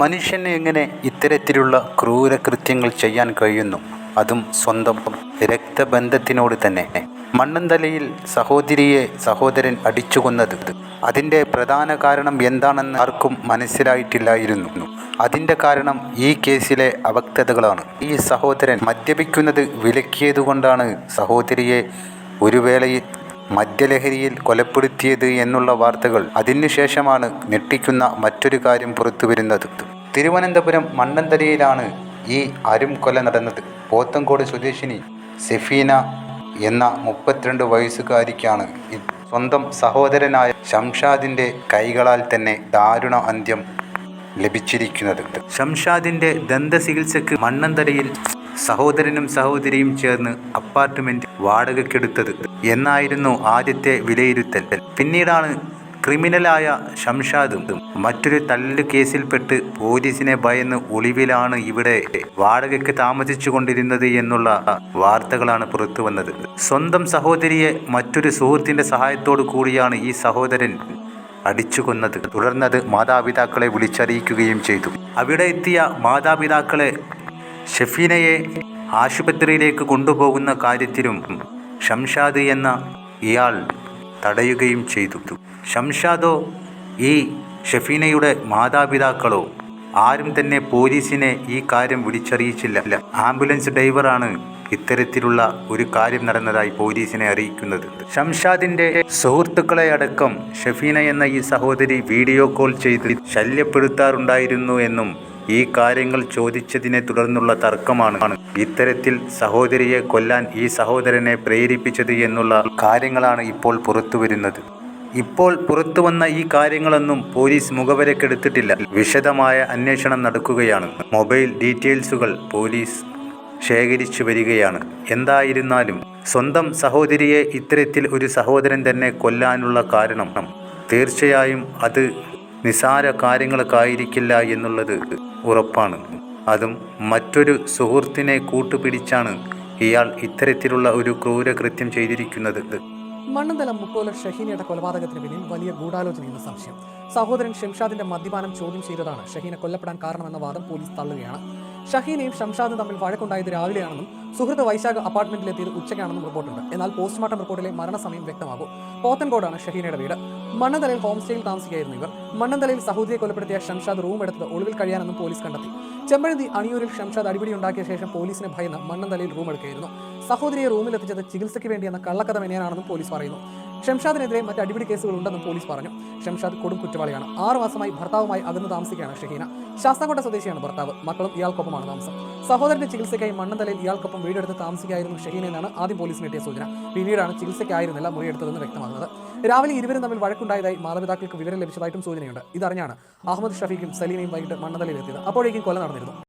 മനുഷ്യന് എങ്ങനെ ഇത്തരത്തിലുള്ള ക്രൂരകൃത്യങ്ങൾ ചെയ്യാൻ കഴിയുന്നു? അതും സ്വന്തം രക്തബന്ധത്തിനോട് തന്നെ. മണ്ണന്തലയിൽ സഹോദരിയെ സഹോദരൻ അടിച്ചു കൊന്നത് അതിന്റെ പ്രധാന കാരണം എന്താണെന്ന് ആർക്കും മനസ്സിലായിട്ടില്ലായിരുന്നു. അതിന്റെ കാരണം ഈ കേസിലെ അവക്തതകളാണ്. ഈ സഹോദരൻ മദ്യപിക്കുന്നത് വിലക്കിയതുകൊണ്ടാണ് സഹോദരിയെ ഒരു വേളയിൽ മദ്യലഹരിയിൽ കൊലപ്പെടുത്തിയത് എന്നുള്ള വാർത്തകൾ അതിനുശേഷമാണ് ഞെട്ടിക്കുന്ന മറ്റൊരു കാര്യം പുറത്തു വരുന്നത്. തിരുവനന്തപുരം മണ്ണന്തരയിലാണ് ഈ അരും കൊല നടന്നത്. പോത്തങ്കോട് സ്വദേശിനി സെഫീന എന്ന മുപ്പത്തിരണ്ട് വയസ്സുകാരിക്കാണ് സ്വന്തം സഹോദരനായ ഷംഷാദിന്റെ കൈകളാൽ തന്നെ ദാരുണ അന്ത്യം ലഭിച്ചിരിക്കുന്നത്. ഷംഷാദിന്റെ ദന്തചികിത്സക്ക് മണ്ണന്തലയിൽ സഹോദരനും സഹോദരിയും ചേർന്ന് അപ്പാർട്ട്മെന്റ് വാടകയ്ക്കെടുത്തത് എന്നായിരുന്നു ആദ്യത്തെ വിലയിരുത്തൽ. പിന്നീടാണ് ക്രിമിനലായ ഷംഷാദും മറ്റൊരു തല്ലു കേസിൽപ്പെട്ട് പോലീസിനെ ഭയന്ന് ഒളിവിലാണ് ഇവിടെ വാടകയ്ക്ക് താമസിച്ചു കൊണ്ടിരുന്നത് എന്നുള്ള വാർത്തകളാണ് പുറത്തു വന്നത്. സ്വന്തം സഹോദരിയെ മറ്റൊരു സുഹൃത്തിന്റെ സഹായത്തോടു കൂടിയാണ് ഈ സഹോദരൻ അടിച്ചു കൊന്നത്. തുടർന്നത് മാതാപിതാക്കളെ വിളിച്ചറിയിക്കുകയും ചെയ്തു. അവിടെ എത്തിയ മാതാപിതാക്കളെ ഷെഫീനയെ ആശുപത്രിയിലേക്ക് കൊണ്ടുപോകുന്ന കാര്യത്തിലും ഷംഷാദ് എന്ന ഇയാൾ തടയുകയും ചെയ്തു. ഷംഷാദോ ഈ ഷെഫീനയുടെ മാതാപിതാക്കളോ ആരും തന്നെ പോലീസിനെ ഈ കാര്യം വിളിച്ചറിയിച്ചില്ല. ആംബുലൻസ് ഡ്രൈവറാണ് ഇത്തരത്തിലുള്ള ഒരു കാര്യം നടന്നതായി പോലീസിനെ അറിയിക്കുന്നത്. ഷംഷാദിന്റെ സുഹൃത്തുക്കളെ അടക്കം ഷഫീന എന്ന ഈ സഹോദരി വീഡിയോ കോൾ ചെയ്ത് ശല്യപ്പെടുത്താറുണ്ടായിരുന്നു എന്നും ഈ കാര്യങ്ങൾ ചോദിച്ചതിനെ തുടർന്നുള്ള തർക്കമാണ്. ഇത്തരത്തിൽ സഹോദരിയെ കൊല്ലാൻ ഈ സഹോദരനെ പ്രേരിപ്പിച്ചത് എന്നുള്ള കാര്യങ്ങളാണ് ഇപ്പോൾ പുറത്തുവരുന്നത്. ഇപ്പോൾ പുറത്തു വന്ന ഈ കാര്യങ്ങളൊന്നും പോലീസ് മുഖവരക്കെടുത്തിട്ടില്ല. വിശദമായ അന്വേഷണം നടക്കുകയാണ്. മൊബൈൽ ഡീറ്റെയിൽസുകൾ പോലീസ് ശേഖരിച്ചു വരികയാണ്. എന്തായിരുന്നാലും സ്വന്തം സഹോദരിയെ ഇത്തരത്തിൽ ഒരു സഹോദരൻ തന്നെ കൊല്ലാനുള്ള കാരണം തീർച്ചയായും അത് നിസാര കാര്യങ്ങൾക്കായിരിക്കില്ല എന്നുള്ളത് ഉറപ്പാണ്. അതും മറ്റൊരു സുഹൃത്തിനെ കൂട്ടുപിടിച്ചാണ് ഇയാൾ ഇത്തരത്തിലുള്ള ഒരു ക്രൂരകൃത്യം ചെയ്തിരിക്കുന്നത്. മണ്ണന്തല മുക്കോല ഷഹീനയുടെ കൊലപാതകത്തിന് പിന്നിൽ വലിയ ഗൂഢാലോചനയെന്ന് സംശയം. സഹോദരൻ ഷംഷാദിന്റെ മദ്യപാനം ചോദ്യം ചെയ്തതാണ്. ഷഹീനെ കൊല്ലപ്പെടാൻ കാരണമെന്ന വാദം പോലീസ് തള്ളുകയാണ്. ഷഹീനയും ഷംഷാദും തമ്മിൽ വഴക്കുണ്ടായത് രാവിലെയാണെന്നും സുഹൃത്ത് വൈശാഖ് അപ്പാർട്ട്മെന്റിലെത്തിയത് ഉച്ചയ്ക്കാണെന്നും റിപ്പോർട്ടുണ്ട്. എന്നാൽ പോസ്റ്റ്മോർട്ടം റിപ്പോർട്ടിലെ മരണസമയം വ്യക്തമാകും. പോത്തൻകോടാണ് ഷഹീനയുടെ വീട്. മണ്ണന്തലയിൽ ഹോം സ്റ്റേയിൽ താമസിക്കുകയായിരുന്നു ഇവർ. മണ്ണന്തലയിൽ സഹോദരിയെ കൊലപ്പെടുത്തിയ ഷംഷാദ് റൂം എടുത്തത് ഒളിവിൽ കഴിയാനെന്നും പോലീസ് കണ്ടെത്തി. ചെമ്പഴന്തി അണിയൂരിൽ ഷംഷാദ് അടിപിടി ഉണ്ടാക്കിയ ശേഷം പോലീസിനെ ഭയന്ന് മണ്ണന്തലയിൽ റൂം എടുക്കുകയായിരുന്നു. സഹോദരിയെ റൂമിലെത്തിച്ചത് ചികിത്സയ്ക്ക് വേണ്ടിയെന്ന കള്ളക്കഥ മെനയാനാണെന്നും പോലീസ് പറയുന്നു. ഷംഷാദിനെതിരെ മറ്റ് അടിപിടി കേസുകൾ ഉണ്ടെന്നും പോലീസ് പറഞ്ഞു. ഷംഷാദ് കൊടും കുറ്റവാളിയാണ്. ആറു മാസമായി ഭർത്താവുമായി അകന്നു താമസിക്കുകയാണ് ഷഹീന. ശാസ്താംകോട്ട സ്വദേശിയാണ് ഭർത്താവ്. മക്കളും ഇയാൾക്കൊപ്പമാണ് താമസം. സഹോദരന്റെ ചികിത്സയ്ക്കായി മണ്ണന്തലയിൽ ഇയാൾക്കൊപ്പം വീടെടുത്ത് താമസിക്കായിരുന്നു ഷഹീന എന്നാണ് ആദ്യം പോലീസിന് കിട്ടിയ സൂചന. പിന്നീടാണ് ചികിത്സയ്ക്കായിരുന്നില്ല മുറിയെടുത്തതെന്ന് വ്യക്തമാകുന്നത്. രാവിലെ ഇരുവരും തമ്മിൽ വഴക്കുണ്ടായതായി മാതാപിതാക്കൾക്ക് വിവരം ലഭിച്ചതായിട്ടും സൂചനയുണ്ട്. ഇതറിഞ്ഞാണ് അഹമ്മദ് ഷഫീഖും സലീമയും വൈകിട്ട് മണ്ണന്തലയിൽ എത്തിയത് അപ്പോഴേക്കും കൊല നടന്നിരുന്നു.